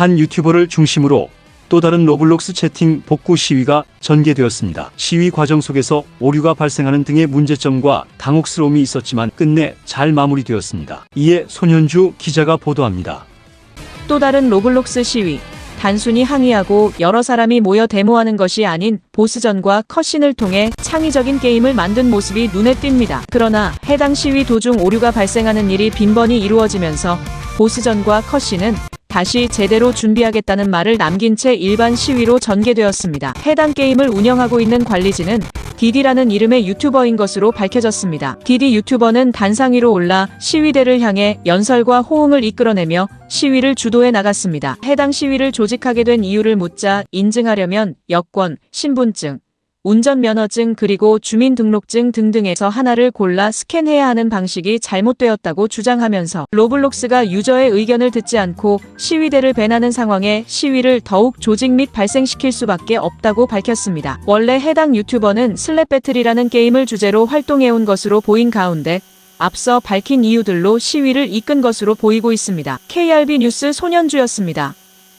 한 유튜버를 중심으로 또 다른 로블록스 채팅 복구 시위가 전개되었습니다. 시위 과정 속에서 오류가 발생하는 등의 문제점과 당혹스러움이 있었지만 끝내 잘 마무리되었습니다. 이에 손현주 기자가 보도합니다. 또 다른 로블록스 시위. 단순히 항의하고 여러 사람이 모여 데모하는 것이 아닌 보스전과 컷신을 통해 창의적인 게임을 만든 모습이 눈에 띕니다. 그러나 해당 시위 도중 오류가 발생하는 일이 빈번히 이루어지면서 보스전과 컷신은 다시 제대로 준비하겠다는 말을 남긴 채 일반 시위로 전개되었습니다. 해당 게임을 운영하고 있는 관리진은 디디라는 이름의 유튜버인 것으로 밝혀졌습니다. 디디 유튜버는 단상 위로 올라 시위대를 향해 연설과 호응을 이끌어내며 시위를 주도해 나갔습니다. 해당 시위를 조직하게 된 이유를 묻자 인증하려면 여권, 신분증, 운전면허증 그리고 주민등록증 등등에서 하나를 골라 스캔해야 하는 방식이 잘못되었다고 주장하면서 로블록스가 유저의 의견을 듣지 않고 시위대를 배나는 상황에 시위를 더욱 조직 및 발생시킬 수밖에 없다고 밝혔습니다. 원래 해당 유튜버는 슬랩 배틀이라는 게임을 주제로 활동해온 것으로 보인 가운데 앞서 밝힌 이유들로 시위를 이끈 것으로 보이고 있습니다. KRB 뉴스 손현주였습니다.